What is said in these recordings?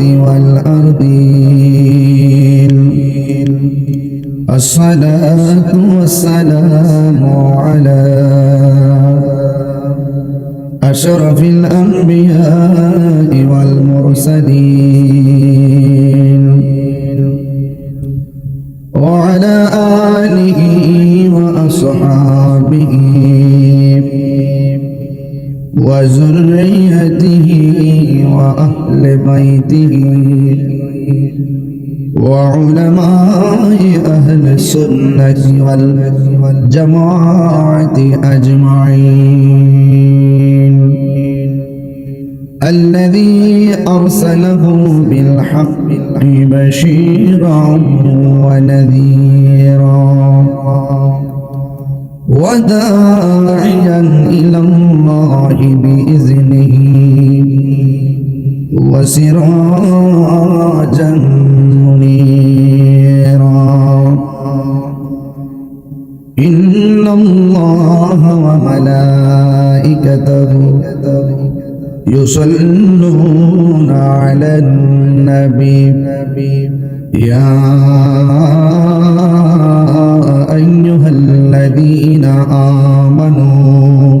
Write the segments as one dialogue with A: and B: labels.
A: والأرضين. الصلاة والسلام على أشرف الأنبياء والمرسلين. وعلى آله وأصحابه وذريته وأهل بيته وعلماء أهل السنة والجماعة أجمعين. الذي أرسله بالحق بشيرا ونذيرا وداعيا إلى الله بإذنه. وسراجا منيرا. إن الله وملائكته يصلون على النبي. يا أيها الذين آمنوا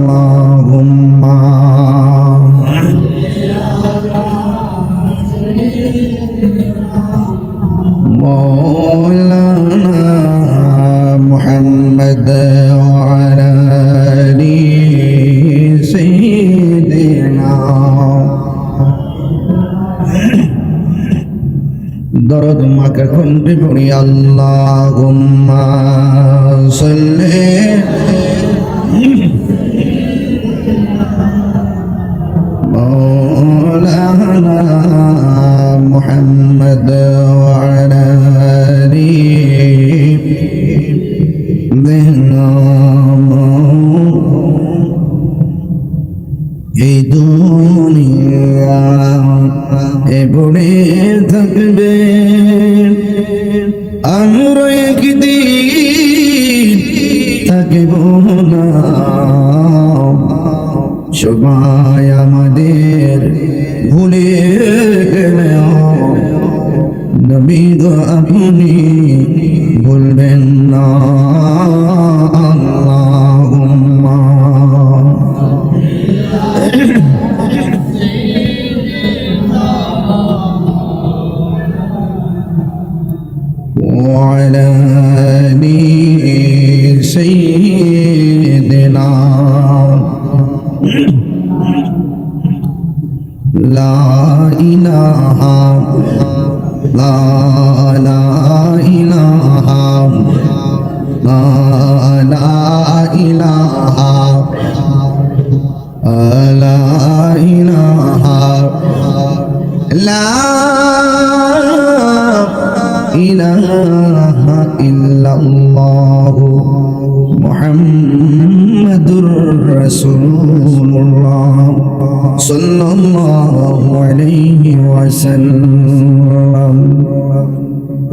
A: بقولي اللهم صل. مولانا محمد وعلى آل سيدنا لا إله لا لا إله لا لا إله لا إله لا إله ইল্লাল্লাহু মুহাম্মাদুর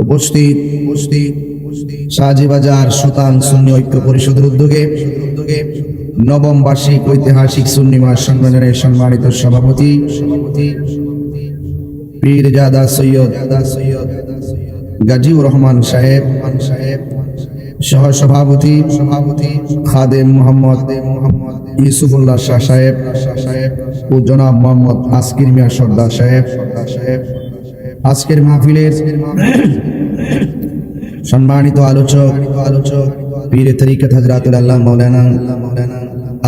A: উপস্থিত শাহজিবাজার সুতান সুন্নি ঐক্য পরিষদের উদ্যোগে নবম বার্ষিক ঐতিহাসিক সুন্নি মাস সম্মেলনের সম্মানিত সভাপতি পীরজাদা সৈয়দ গাজীউর রহমান সাহেব সাহেব সহ সভাপতি খাদেম মোহাম্মদ ইউসুফুল্লাহ শাহ সাহেব সাহেব ও জনাব মোহাম্মদ আসকির মিয়া সর্দার সাহেব। সাহেব আজকের মাহফিলের সম্মানিত আলোচক আলোচক পীর তরিকত হজরাতুল আল্লাহ মৌলানা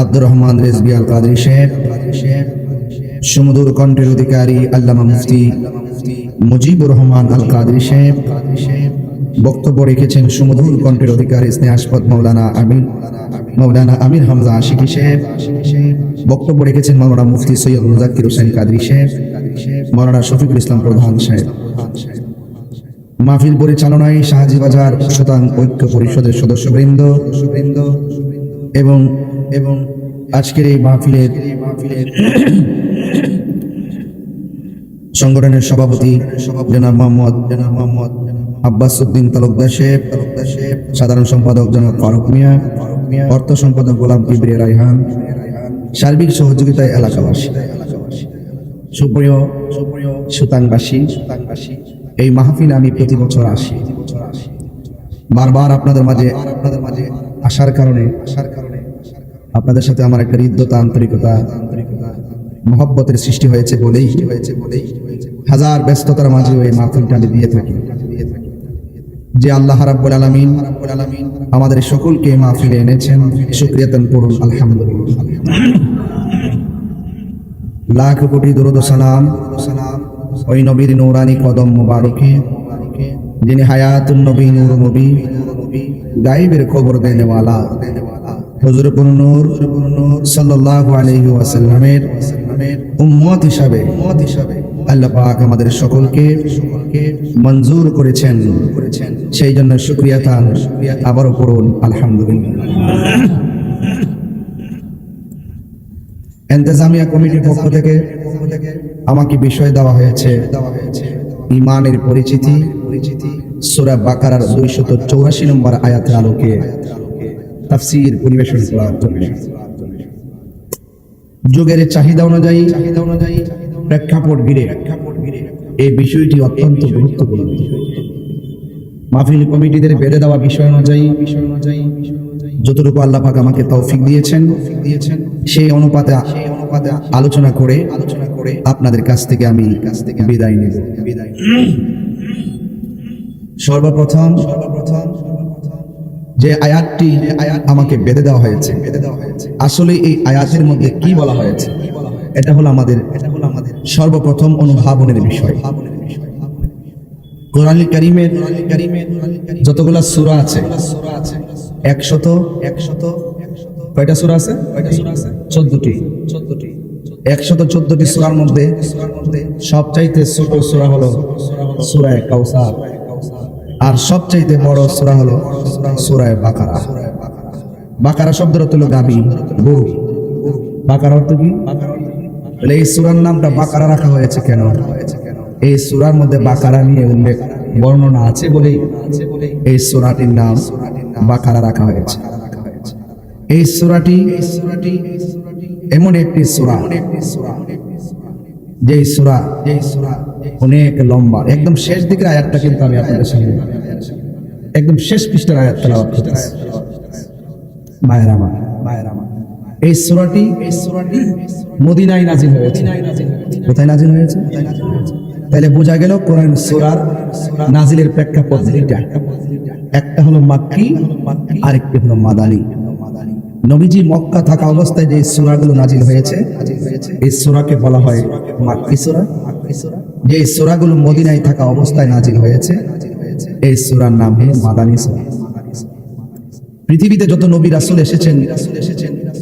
A: আব্দুর রহমান রেজবি আল কাদরি সাহেব, সুমধুর কণ্ঠের অধিকারী আল্লামা মুফতি মুজিবুর রহমান আল কাদরি সাহেব বক্তব্য রেখেছেন সুমধুর কণ্ঠের অধিকারী স্নেহাসপদ মৌলানা আমির মৌলানা আমির হামজা আশিকি সাহেব। বক্তব্য রেখেছেন মৌলানা মুফতি সৈয়দ মুজাক্কির হোসেন কাদরি সাহেব। মৌলানা শফিকুল ইসলাম প্রধান সাহেব। মাহফিল পরিচালনায় শাহজিবাজার শতাং ঐক্য পরিষদের সদস্যবৃন্দ বৃন্দ এবং এবং আজকের এই মাহফিলের মাহফিলের সংগঠনের সভাপতি জনাব মোহাম্মদ জনাব মোহাম্মদ আব্বাস উদ্দিন তালুকদার সাহেব সাধারণ সম্পাদক জনাব ফারুক মিয়া, অর্থ সম্পাদক গোলাম কিবরিয়া রাইহান সার্বিক সহযোগিতায় এলাকাবাসী। সুপ্রিয় সুপ্রিয় সুতাংবাসী, এই মাহফিলে আমি প্রতি বছর আসি। বারবার আপনাদের মাঝে আপনাদের মাঝে আসার কারণে আসার কারণে আপনাদের সাথে আমার একটা হৃদ্যতা, আন্তরিকতা আন্তরিকতা মহব্বতের সৃষ্টি হয়েছে বলেই হয়েছে বলেই। হাজার ব্যস্ততার মাঝে এই মাহফিলটা আমি দিয়ে থাকি। যে আল্লাহ রাব্বুল আলামিন আমাদের সকলকে মাহফিলে এনেছেন শুকরিয়াতান করুন আলহামদুলিল্লাহ। লাখ কোটি দরুদ সালাম ওই নবীর নৌরানি কদম মুবারকে, যিনি হায়াতুন নবী নূর নবী গাইবের খবর দেনেওয়ালা। হুজুর নূর সাল্লাল্লাহু আলাইহি ওয়াসাল্লামের উম্মত হিসাবে। আল্লাহ পাক আমাদের সকলকে মঞ্জুর করেছেন। সেই জন্য শুকরিয়া তান আবারও করুন আলহামদুলিল্লাহ। এন্তেজামিয়া কমিটির পক্ষ থেকে আমাকে বিষয় দেওয়া হয়েছে। ইমানের পরিচিতি পরিচিতি সুরা বাকারার দুইশত চৌরাশি নম্বর আয়াতের আলোকে তাফসির পরিবেশন করার জন্য। যুগের চাহিদা অনুযায়ী চাহিদা অনুযায়ী প্রেক্ষাপট ঘিরে এই বিষয়টি অত্যন্ত গুরুত্বপূর্ণ। মাহফিল কমিটিদের বেঁধে দেওয়া বিষয় অনুযায়ী বিষয় অনুযায়ী যতটুকু আল্লাহ পাক আমাকে তৌফিক দিয়েছেন, সেই অনুপাতে আলোচনা করে আলোচনা করে আপনাদের কাছ থেকে আমি কাছ থেকে বিদায় নেব। সর্বপ্রথম সর্বপ্রথম যে আয়াতটি আয়াত আমাকে বেঁধে দেওয়া হয়েছে বেঁধে দেওয়া হয়েছে আসলে এই আয়াতের মধ্যে কি বলা হয়েছে এটা হলো আমাদের এটা হলো আমাদের সর্বপ্রথম অনুধাবনের বিষয়। কোরআন কারিমের যতগুলা সূরা আছে, একশত একশত, কয়টা সূরা আছে? চোদ্দটি। চোদ্দটি একশত চোদ্দটি সূরার মধ্যে সবচাইতে ছোট সূরা হলো সূরা কাউসার। আর সবচাইতে বড় সূরা হলো সূরা বাকারা। বাকারা অর্থ হলো গাবি বাকারা অর্থ কি? তাহলে এই সুরার নামটা বাকারা রাখা হয়েছে কেন? এই সুরার মধ্যে বাকারা নিয়ে উল্লেখ, বর্ণনা আছে বলেই এই সূরাটির নাম বাকারা রাখা হয়েছে। এই সূরাটি এমন একটি সূরা যে সূরা যে সূরা অনেক লম্বা। একদম শেষ দিকের আয়াতটা কিন্তু আমি আপনাদের সামনে একদম শেষ পৃষ্ঠার আয়াত তেলাওয়াত করতেছি। মায়ের আমার মায়ের আমার এই সূরাটি মদিনায় নাজিল হয়েছে। কোথায় নাজিল হয়েছে? তাহলে বোঝা গেল কোরআন সূরার নাজিলের প্রেক্ষাপট দুইটা একটা হলো মাক্কি, আরেকটি হলো মাদানী। নবীজি মক্কা থাকা অবস্থায় যে সূরাগুলো নাজিল হয়েছে, এই সূরাকে বলা হয় মাক্কি সূরা। যে সূরাগুলো মদিনায় থাকা অবস্থায় নাজিল হয়েছে, এই সূরার নাম মাদানী সূরা। পৃথিবীতে যত নবী রাসূল এসেছেন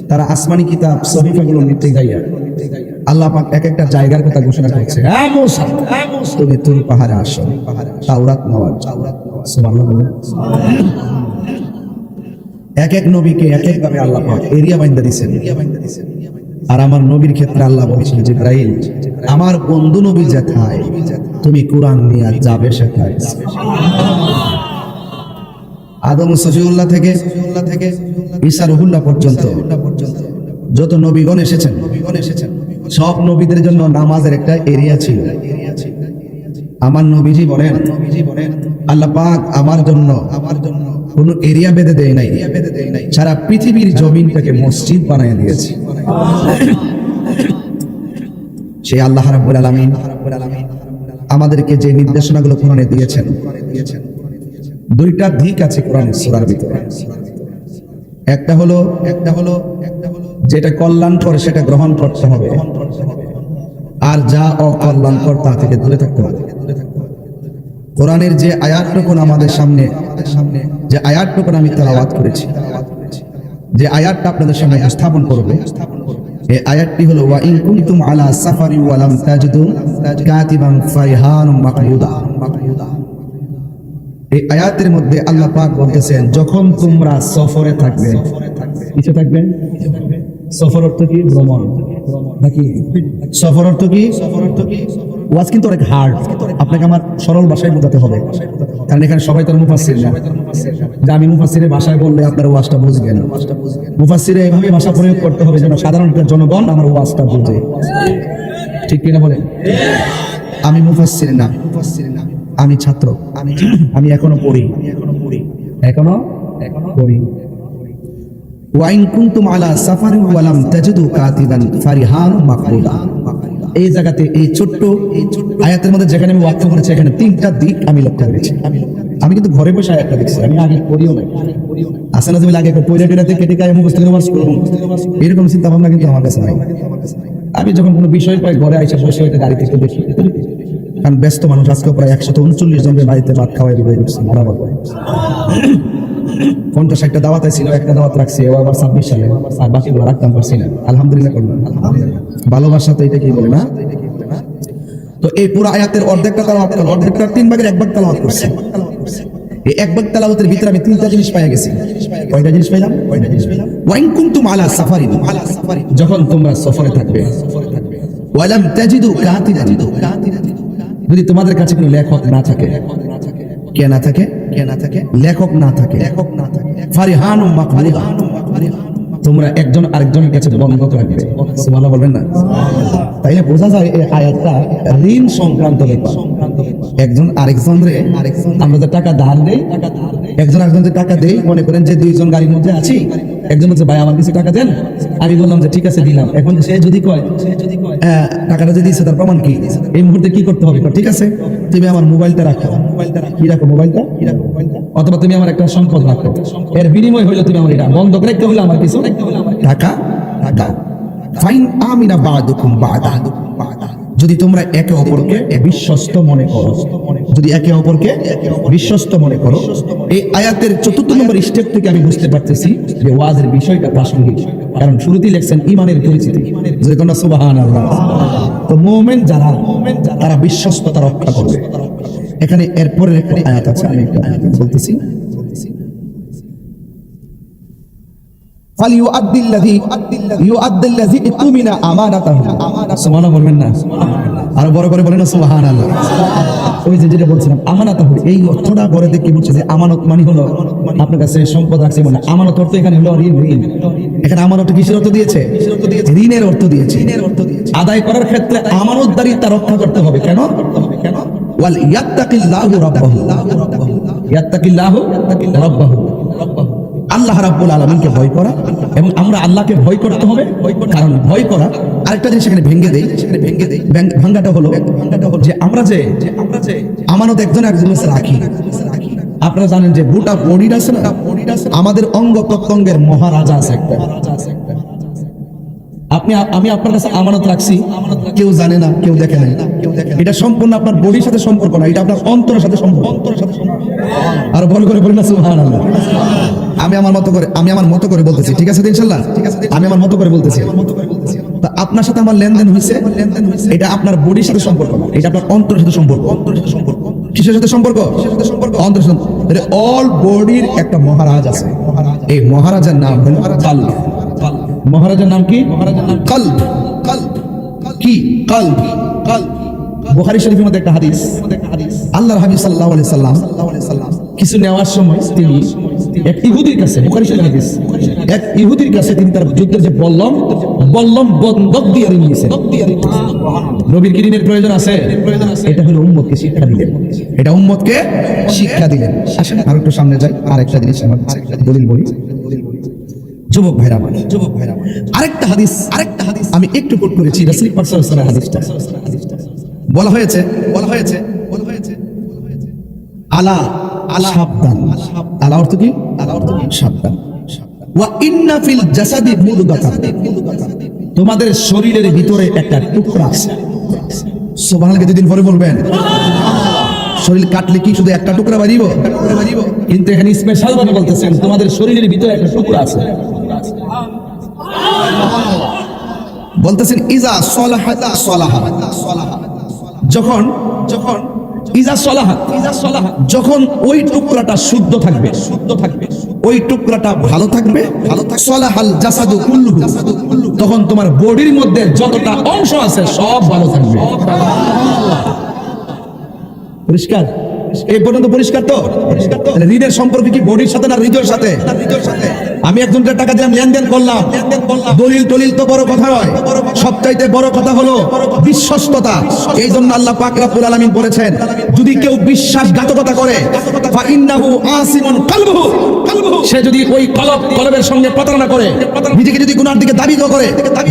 A: তারা আসমানি কিতাব সহিফাগুলো নিতে গাইয়া। আল্লাহ পাক এক একটা জায়গার কথা ঘোষণা করছে। হ্যাঁ মূসা। তুমি পাহাড়ে আসো। তাওরাত নেওয়ার এক এক নবীকে এক এক ভাবে আল্লাহ পাক এরিয়া বাইন্দা দিছেন আর আমার নবীর ক্ষেত্রে আল্লাহ বলছেন জিব্রাইল আমার বন্ধু নবী যেথায় তুমি কোরআন নিয়ে যাবে সেথায়। আদম সফিউল্লাহ থেকে থেকে ঈসা পর্যন্ত যত নবীগণ এসেছেন, সব নবীদের জন্য নামাজের একটা এরিয়া ছিল। আমার নবীজি বলেন, আল্লাহ পাক আমার জন্য আমার জন্য কোনো এরিয়া বেঁধে দেয় নাই, সারা পৃথিবীর জমিনটাকে মসজিদ বানিয়ে দিয়েছে। সেই আল্লাহ রাব্বুল আলামিন আমাদেরকে যে নির্দেশনাগুলো কোরআনে দিয়েছেন, দুইটা দিক আছে কোরআনের সূরার ভিতরে। একটা হলো একটা হলো একটা হলো যেটা কল্যাণকর সেটা গ্রহণ করতে হবে। আর যা অকল্যাণকর তা থেকে দূরে থাকতে হবে। কোরআনের যে আয়াতটুকুন আমাদের সামনে সামনে যে আয়াতটুকুন আমি তেলাওয়াত করেছি, যে আয়াতটা আপনাদের সামনে স্থাপন করবে এই আয়াতটি হলো, ওয়া ইন কুনতুম আলা সাফারি ওয়া লাম তাজিদু কাতিবান ফাইহানুম মাকবুদা। এই আয়াতের মধ্যে আল্লাহ পাক বলতেছেন, যখন তোমরা সফরে থাকবে কিসে থাকবে? সফর অর্থ কি? ভ্রমণ। নাকি? সফর অর্থ কি? সফর অর্থ কি ওয়াজ কিন্তু অনেক হার্ড আপনাকে আমার সরল ভাষায় বোঝাতে হবে। কারণ এখানে সবাই তার মুফাসির না। যে আমি মুফাসিরের ভাষায় বললে আপনার ওয়াজটা বুঝবেন। মুফাসিরে এভাবে ভাষা প্রয়োগ করতে হবে যেন সাধারণ জনগণ আমার ওয়াজটা বুঝে। ঠিক কিনা বলেন? আমি মুফাসির না। আমি ছাত্র, আমি আমি এখনও পড়ি। এখনও এখনও পড়ি ওয়াইন কুনতুম আলা ওয়ালাম তাজিদু কাতিবান ফারিহান মাকবুলা এই জায়গাতে, এই ছোট্ট আয়াতের মধ্যে যেখানে আমি ওয়াক্য করেছি, এখানে তিনটা দিক আমি লক্ষ্য করেছি। আমি কিন্তু ঘরে বসে আয়াতটা দেখছি, আমি আগে পড়িও না আসলে তুমি টেরাতে কেটে গায়ে মুখস্থ এরকম চিন্তা ভাবনা কিন্তু আমার কাছে নাই। আমি যখন কোনো বিষয় পাই, ঘরে আইসা বসে হয়তো গাড়িতে একটু দেখি। কারণ ব্যস্ত মানুষ আজকে প্রায় একশত উনচল্লিশ জনের বাড়িতে ভাত খাওয়াই দিবে বরাবর পঞ্চাশ একটা দাওয়াতে ছিল একটা দাওয়াত রাখছি ও আবার ছাব্বিশ সালে। আর বাকিগুলো রাখতাম, পারছি না। আলহামদুলিল্লাহ করলাম ভালোবাসা তো এটা কি বলে না। তো এই পুরো আয়াতের অর্ধেকটা তালাওয়াত করলাম অর্ধেকটা তিন ভাগের এক ভাগ তালাওয়াত করছি। এই এক ভাগ তালাওয়াতের ভিতরে আমি তিনটা জিনিস পাই গেছি। কয়টা জিনিস পাইলাম? কয়টা জিনিস পাইলাম ওয়াইন আলা সাফারিন, যখন তোমরা সফরে থাকবে। সফরে থাকবে ওয়ালাম তাজিদু কাতিবান যদি তোমাদের কাছে কোনো লেখক না থাকে কে না থাকে? কে না থাকে? লেখক না থাকে। লেখক না থাকে। ফারিহান তোমরা একজন আরেকজনের কাছে বন্ধক রাখবে। সুবহানাল্লাহ বলবেন না? তাইলে বোঝা যায় এই আয়াতটা ঋণ সংক্রান্ত ব্যাপার একজন আরেকজনরে আমরা যে টাকা ধার দেই। একজন আরেকজনকে টাকা দেই মনে করেন যে দুইজন গাড়ির মধ্যে আছি একজন বলছে ভাই আমার কিছু টাকা দেন? আমি বললাম যে ঠিক আছে দিলাম। এখন সে যদি কয় টাকাটা যে দিয়েছে তার প্রমাণ কি? এই মুহূর্তে কি করতে হবে? ঠিক আছে তুমি আমার মোবাইলটা রাখো। মোবাইলটা কি রাখো মোবাইলটা? কি রাখো মোবাইলটা? অথবা তুমি আমার একটা সম্পদ রাখো। এর বিনিময় হইল তুমি আমার এটা। বন্ধ করে রাখতে হলে আমার কিছু টাকা টাকা ফাইন আমিনা বাদুকুম বাদা। যদি তোমরা একে অপরকে বিশ্বস্ত মনে করো, যদি একে অপরকে বিশ্বস্ত মনে করো, এই আয়াতের চতুর্থ নম্বর স্টেপ থেকে আমি বুঝতে পারতেছি যে ওয়াজের বিষয়টা প্রাসঙ্গিক। কারণ শুরুতেই লেখছেন ইমানের পরিচিতি। যে কোনো সুবাহান আল্লাহ তো মোমেন যারা, তারা বিশ্বস্ততা রক্ষা করবে। এখানে এরপরের একটা আয়াত আছে, আমি একটা আয়াত বলতেছি। বলবেন না? আর বড় করে বলেন না সুবহানাল্লাহ। ওই যে যেটা বলছিলাম আমানত এই অর্থটা করে দেখে বুঝছে যে আমানত মানে হলো আপনার কাছে সম্পদ আছে আমানত অর্থ এখানে হলো ঋণ ঋণ। এখানে আমানত কিসের অর্থ দিয়েছে? ঋণের অর্থ দিয়েছে। ঋণের অর্থ দিয়েছে। আদায় করার ক্ষেত্রে আমানতদারিতা রক্ষা করতে হবে কেন? কেন ওয়াল ইয়াত্তাকিল্লাহু রাব্বাহু। ইয়াত্তাকিল্লাহু রাব্বাহু। আল্লাহ রাব্বুল আলামিনকে ভয় করা এবং আমরা আল্লাহকে ভয় করতে হবে। কারণ ভয় করা আরেকটা জিনিস এখানে ভেঙে দেই সেখানে ভেঙে দেই ভেঙ- ভাঙ্গাটা হলো ভাঙ্গাটা হলো যে আমরা যে আমরা যে আমানত একজন একজন রাখি। আপনারা জানেন যে গোটা বডির আছে না? আমাদের অঙ্গ প্রত্যঙ্গের মহারাজা আছে একটা। আপনি, আমি আপনার কাছে আমানত রাখছি। কেউ জানে না, কেউ দেখে নাই এটা সম্পূর্ণ আপনার বডির সাথে সম্পর্ক না এটা আপনার অন্তরের সাথে সম্পর্ক। অন্তরের সাথে সম্পর্ক আর বল করে বলি না সুবহানাল্লাহ। আমি আমার মতো করে আমি আমার মতো করে বলতেছি ঠিক আছে আছে আমি আমার মতো করে বলতেছি। তা আপনার সাথে আমার লেনদেন হয়েছে? এটা আপনার বডির সাথে সম্পর্ক না এটা আপনার অন্তরের সাথে সম্পর্ক। অন্তরের সাথে সম্পর্ক। কিসের সাথে সম্পর্ক? সম্পর্ক? অন্তরের সাথে অল বডির একটা মহারাজ আছে। এই মহারাজার নাম হলো কাল মহারাজার নাম কি? মহারাজার নাম কল্ব। কল্ব। কি? কল্ব। কল্ব। বুখারী শরীফের মধ্যে একটা হাদিস। আল্লাহর হাবিব সাল্লাল্লাহু আলাইহি সাল্লাম কিছু নেওয়ার সময় তিনি এক ইহুদির কাছে, বুখারী শরীফের হাদিস, এক ইহুদির কাছে তিনি তার যুদ্ধের যে বল্লম বল্লম বন্ধক দিয়ে নিয়েছেন। নবীর কি প্রয়োজন আছে? এটা হলো উম্মতকে শিক্ষা দিলেন। এটা উম্মতকে শিক্ষা দিলেন। আসেন আর একটু সামনে যাই। আর একটা জিনিস আমার দলিল বলি। যুবক ভাইরা যুবক ভাইরা আরেকটা হাদিস আরেকটা হাদিস আমি একটু কোট করেছি। রাসূল পাক সাল্লাল্লাহু আলাইহি হাদিসটা। বলা হয়েছে বলা হয়েছে বলা হয়েছে, আলা আলা, সাবধান। আলা অর্থ কি? আলা অর্থ কি? সাবধান। ওয়া ইন্না ফিল জাসাদি মুদগাতান তোমাদের শরীরের ভিতরে একটা টুকরা আছে। সুবহানাল্লাহ দুদিন পরে বলবেন। শরীর কাটলে কি শুধু একটা টুকরা বাড়িব? কিন্তু এখানে স্পেশাল ভাবে বলতেছেন, তোমাদের শরীরের ভিতরে একটা টুকরা আছে। বলতেছেন, ইজা সলাহা সলাহা সলাহা। যখন যখন, ইজা সলাহা ইজা সলাহা, যখন ওই টুকরাটা শুদ্ধ থাকবে শুদ্ধ থাকবে, ওই টুকরাটা ভালো থাকবে ভালো থাকবে। সলাহাল জাসাদু কুল্লুহু, তখন তোমার বডির মধ্যে যতটা অংশ আছে সব ভালো থাকবে। পরিষ্কার? এই পর্যন্ত পরিষ্কার তো? পরিষ্কার তো ঋণের সম্পর্ক কি বডির সাথে না হৃদয়ের সাথে? হৃদয়ের সাথে। আমি একজনকে টাকা দিলাম লেনদেন করলাম। দলিল টলিল তো বড় কথা নয়। সবচাইতে বড় কথা হলো বিশ্বস্ততা। এই জন্য আল্লাহ পাক রাব্বুল আলামিন বলেছেন, যদি কেউ বিশ্বাসঘাতকতা করে ফা ইন্নাহু আসিমুন কালবুহু। সে যদি ওই কলব, কলবের সঙ্গে প্রতারণা করে, নিজেকে যদি গুনার দিকে দাবি করে,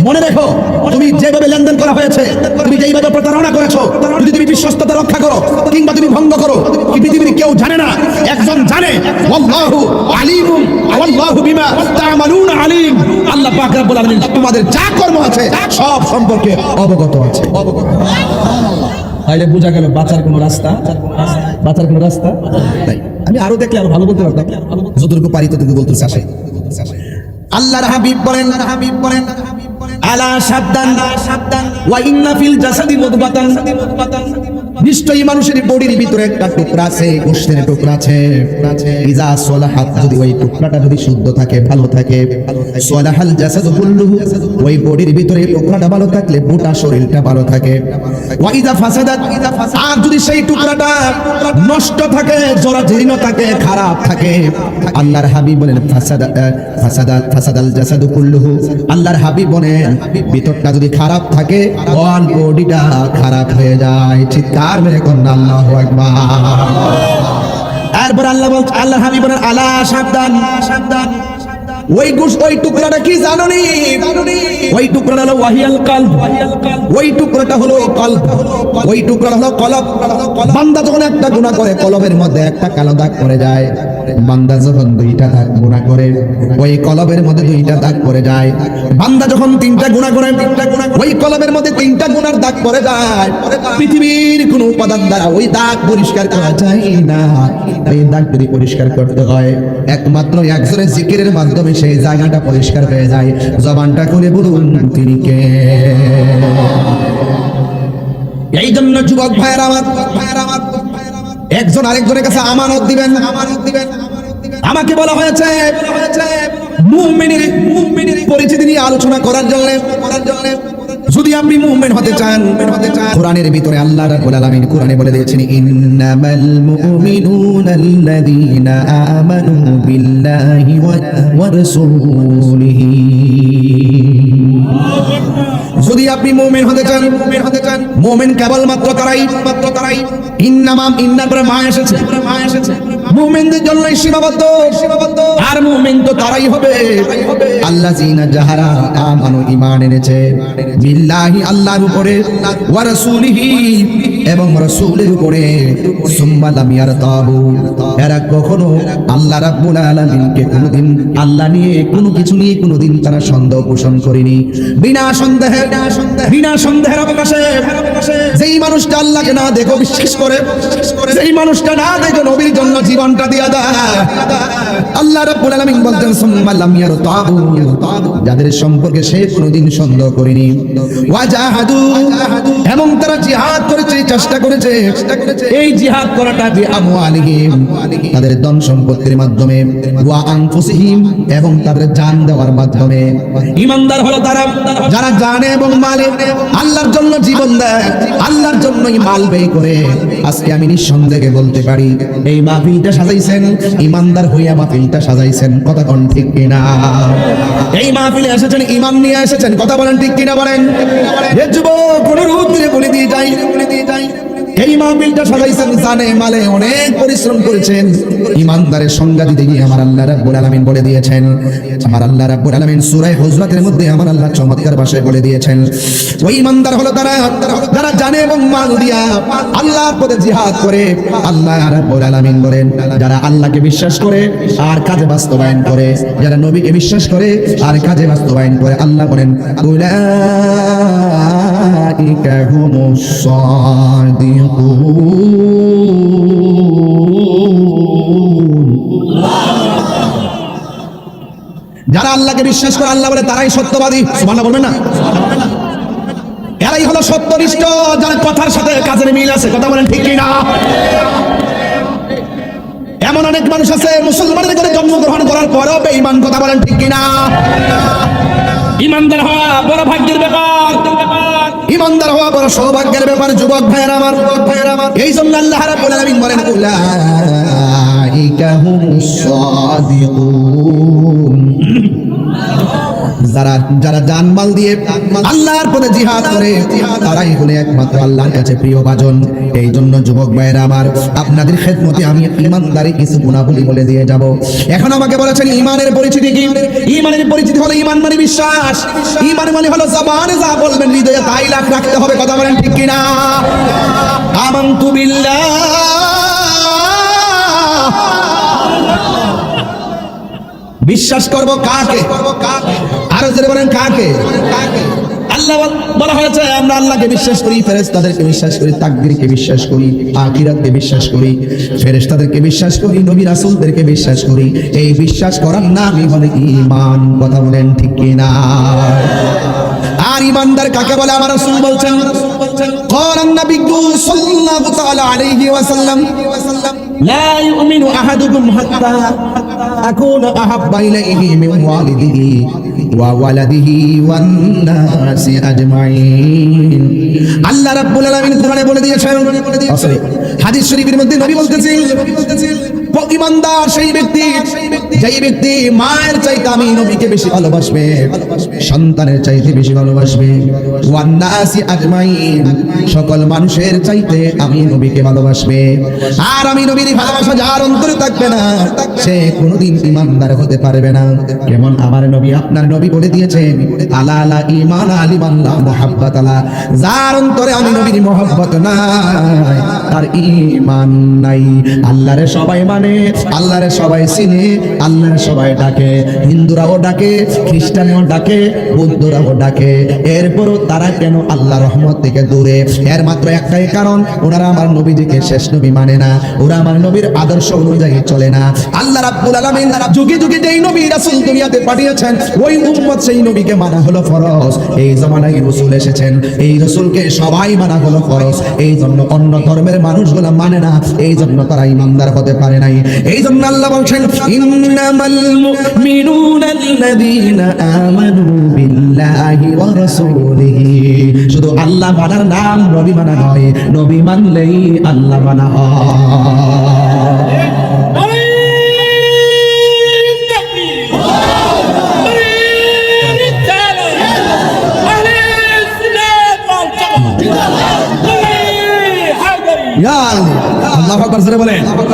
A: মনে রেখো, তুমি যেভাবে লেনদেন করা হয়েছে, তুমি যেইভাবে প্রতারণা করেছ, যদি তুমি বিশ্বস্ততা রক্ষা করো, কিংবা তুমি ভঙ্গ করো পৃথিবীর কেউ জানে না, একজন জানে, আল্লাহু আলিমুম, আল্লাহু বিমা তা'মালুন আলিম। আল্লাহ পাক রব্বুল আলামিন তোমাদের যা কর্ম আছে সব সম্পর্কে অবগত আছে। অবগত তাইলে বোঝা গেল বাঁচার কোনো রাস্তা? বাঁচার কোনো রাস্তা? তাই। আমি আরও দেখলে আরও ভালো বলতে পারতাম। যতটুকু পারি ততটুকু বলতে চাষে আল্লাহর হাবিব বলেন হাবিব বলেন আলা সাবধান, ওয়া ইন্না ফিল জাসাদি মুদগাতান। নিশ্চয়ই মানুষের বডির ভিতরে একটা টুকরা আছে গোশতের টুকরা আছে। ইজা সলাহাত, যদি ওই টুকরাটা যদি শুদ্ধ থাকে, ভালো থাকে। সলাহাল জাসাদু কুল্লুহু, ওই বডির ভিতরে টুকরাটা ভালো থাকলে গোটা শরীরটা ভালো থাকে। ওয়া ইজা ফাসাদাত, আর যদি সেই টুকরাটা নষ্ট থাকে, জরাজীর্ণ থাকে, খারাপ থাকে, আল্লাহর হাবিব বলেন, ফাসাদা ফাসাদা, ফাসাদাল জাসাদু কুল্লুহু। আল্লাহর হাবিব বলেন ভিতরটা যদি খারাপ থাকে অল বডিটা খারাপ হয়ে যায়। চিৎকার মেরে কন্যা আল্লাহু তারপর আল্লাহ বল আল্লাহ হাবিব বলেন, আলা সাবধান। সাবধান ওই গুস, ওই টুকরাটা কি জানো নি ওই টুকরাটা হলো ওয়াহিয়াল কালব। ওই টুকরাটা হলো কলব। ওই টুকরাটা হলো কলব। বান্দা যখন একটা গুনাহ করে, কলবের মধ্যে একটা কালো দাগ পড়ে যায়। বান্দা যখন দুইটা দাগ গুনাহ করে, ওই কলবের মধ্যে দুইটা দাগ পড়ে যায়। বান্দা যখন তিনটা গুনাহ করে তিনটা গুনাহ ওই কলবের মধ্যে তিনটা গুনার দাগ পড়ে যায়। পৃথিবীর কোনো উপাদান দ্বারা ওই দাগ পরিষ্কার করা যায় না। এই দাগ যদি পরিষ্কার করতে হয়, একমাত্র একজনের জিকিরের মাধ্যমে সেই জায়গাটা পরিষ্কার হয়ে যায়। জবানটা করে বলুন, তিনি কে? এই জন্য যুবক ভাইয়ের আমার ভাইয়ের আমার একজন আরেকজনের কাছে আমানত দিবেন। আমানত দিবেন আমাকে বলা হয়েছে পরিচিতি নিয়ে আলোচনা করার জন্য করার যদি আপনি মুমিন হতে চান, কোরআনের ভিতরে আল্লাহ রাব্বুল আলামিন কোরআনে বলে দিয়েছেন, ইন্নামাল মুমিনুনা আল্লাযীনা আমানু বিল্লাহি ওয়া রাসূলিহি। যদি আপনি মোমেন হতে চান, মোমেন হতে চান, মোমেন কেবল মাত্র তারাই মাত্র তারাই। ইন্নামাম, ইন্নার করে মা এসেছে। মা এসেছে মুমিনদের জন্য সীমাবদ্ধ। সীমাবদ্ধ আর মুমিন তো তারাই হবে। আল্লাহ জিনা যাহারা আমানু ঈমান এনেছে। বিল্লাহি, আল্লাহর উপরে, ওয়া রাসূলিহি। এবং রাসূলের উপরে সুম্মা লাম ইয়ারতাবু। এরা কখনো আল্লাহ রাব্বুল আলামিনকে কোনোদিন, আল্লাহ নিয়ে কোনো কিছু নিয়ে কোনোদিন তারা সন্দেহ পোষণ করেনি। বিনা সন্দেহে, বিনা সন্দেহের অবকাশে, যেই মানুষটা আল্লাহকে না দেখো বিশ্বাস করে, যেই মানুষটা না দেখো নবীর জন্য জীবনটা দিয়া দেয়, আল্লাহ রাব্বুল আলামিন বলতেন, সুম্মা লাম ইয়ারতাবু। যাদের সম্পর্কে সে কোনোদিন সন্দেহ করেনি। ওয়াজাহাদু এবং তারা জিহাদ করেছে চেষ্টা করেছে এই জিহাদ করাটা যে আমওয়ালিহিম তাদের ধন সম্পত্তির মাধ্যমে ওয়া আনফুসিহিম এবং তাদের জান দেওয়ার মাধ্যমে। ইমানদার হলো তারা। যারা জানে এবং মালে আল্লাহর জন্য জীবন দেয় আল্লাহর জন্যই মাল ব্যয় করে। আজকে আমি নিঃসন্দেহে বলতে পারি এই মাহফিলটা সাজাইছেন ইমানদার হইয়া মাহফিলটা সাজাইছেন। কথা কোন ঠিক কিনা? এই মাহফিলে এসেছেন ইমান নিয়ে এসেছেন। কথা বলেন ঠিক কিনা বলেন? যুবক অনুরোধ বলে দিয়ে যাই বলে দিয়ে যাই। এই মাহফিলটা সাজাইছেন জানে মালে অনেক পরিশ্রম করেছেন। ইমানদারের সংজ্ঞা দিতে আমার আল্লাহ রাব্বুল আলামিন বলে দিয়েছেন। আমার আল্লাহ রাব্বুল আলামিন সূরা হুজরাতের মধ্যে আমার আল্লাহ চমৎকার ভাষায় বলে দিয়েছেন। ওই ইমানদার হলো তারা, যারা জানে এবং মাল দিয়া আল্লাহর পথে জিহাদ করে। আল্লাহ রাব্বুল আলামিন বলেন, যারা আল্লাহকে বিশ্বাস করে আর কাজে বাস্তবায়ন করে, যারা নবীকে বিশ্বাস করে আর কাজে বাস্তবায়ন করে, আল্লাহ বলেন, উলাইকা হুমুস সাদিকুন যারা আল্লাহকে বিশ্বাস করে, আল্লাহ বলে তারাই সত্যবাদী। সুবহানাল্লাহ বলবেন না? এরাই হলো সত্যনিষ্ঠ, যারা কথার সাথে কাজের মিল আছে। কথা বলেন ঠিক কিনা? এমন অনেক মানুষ আছে মুসলমানের করে জন্মগ্রহণ করার পরেও বেঈমান, কথা বলেন ঠিক কিনা? ইমানদার হওয়া বড় ভাগ্যের ব্যাপার। ইমানদার হওয়া বড় সৌভাগ্যের ব্যাপার, যুবক ভাইয়ের আমার। যুবক এই জন্য আল্লাহ রাব্বুল আলামিন বলেন, উলাইকা সাদিকুন। যারা যারা জানমাল দিয়ে আল্লাহর পথে জিহাদ করে, তারাই হলে একমাত্র আল্লাহর কাছে প্রিয় ভাজন এই জন্য যুবক ভাইয়েরা আমার, আপনাদের খেদমতে আমি ইমানদারি কিছু গুণাবলী বলে দিয়ে যাব। এখন আমাকে বলেছেন, ইমানের পরিচিতি কি? ইমানের পরিচিতি হলো ইমান মানে বিশ্বাস। ইমান মানে হলো জবানে যা বলবেন, হৃদয়ে তাই লাখ রাখতে হবে, কথা বলেন ঠিক কিনা? আমান্তু বিল্লাহ। বিশ্বাস করব কাকে? আরো জোরে বলেন কাকে আল্লাহ বল- বলা হয়েছে আমরা আল্লাহকে বিশ্বাস করি ফেরেশতাদেরকে বিশ্বাস করি তাকদীরকে বিশ্বাস করি আখিরাতকে বিশ্বাস করি ফেরেশতাদেরকে বিশ্বাস করি নবী রাসূলদেরকে বিশ্বাস করি এই বিশ্বাস করার নামই হলো ঈমান কথা বলেন ঠিক কি না আর ইমানদার কাকে বলে আমার রাসূল বলছেন قال النبي صلى الله تعالى عليه وسلم لا يؤمن أحدكم حتى أكون أحب إليه من والده ওয়ালাদিহি ওয়ান্নাসি আজমাইন। আল্লাহ রাব্বুল আলামিন কোরআনে বলে দিয়েছেন সরি হাদিস শরীফের মধ্যে নবী বলতেছেন ইমানদার সেই ব্যক্তি, যেই ব্যক্তি মায়ের চাইতে আমি নবীকে বেশি ভালোবাসবে, সন্তানের চাইতে বেশি ভালোবাসবে। ওয়ান্নাসি সকল মানুষের চাইতে আমি নবীকে ভালোবাসবে। আর আমি নবীর ভালোবাসা যার অন্তরে থাকবে না, সে কোনোদিন ইমানদার হতে পারবে না। যেমন আমার নবী আপনার নবী বলে দিয়েছেন আলা আলা ইমান আলিমাল্লাহ মোহাব্বত আলা। যার অন্তরে আমি নবীর মোহাব্বত নাই, তার ইমান নাই। আল্লাহরে সবাই মানে আল্লাহরে সবাই চিনে, আল্লাহরে সবাই ডাকে। হিন্দুরাও ডাকে, খ্রিস্টানেও ডাকে, বৌদ্ধরাও ডাকে। এরপরও তারা কেন আল্লাহ রহমত থেকে দূরে? এর মাত্র একটাই কারণ, ওনারা আমার নবীজিকে শেষ নবী মানে না। ওরা আমার নবীর আদর্শ অনুযায়ী চলে না। আল্লাহ রাব্বুল আলামিন তারা যুগে যুগে যেই নবী রাসূল দুনিয়াতে পাঠিয়েছেন, ওই উম্মত সেই নবীকে মানা হলো ফরজ। এই জমানায় রাসূল এসেছেন। এই রাসূলকে সবাই মানা হলো ফরজ। এই জন্য অন্য ধর্মের মানুষগুলো মানে না, এই জন্য তারা ইমানদার হতে পারে নাই। এই জন্য আল্লাহ বলছেন, ইন্নামাল আমানু বিল্লাহি ওয়া রাসূলিহি। শুধু আল্লাহ মানার নাম নবী মানা নয়, নবী মানলেই আল্লাহ মানা হয়। আল্লাহ আকবার বলেন।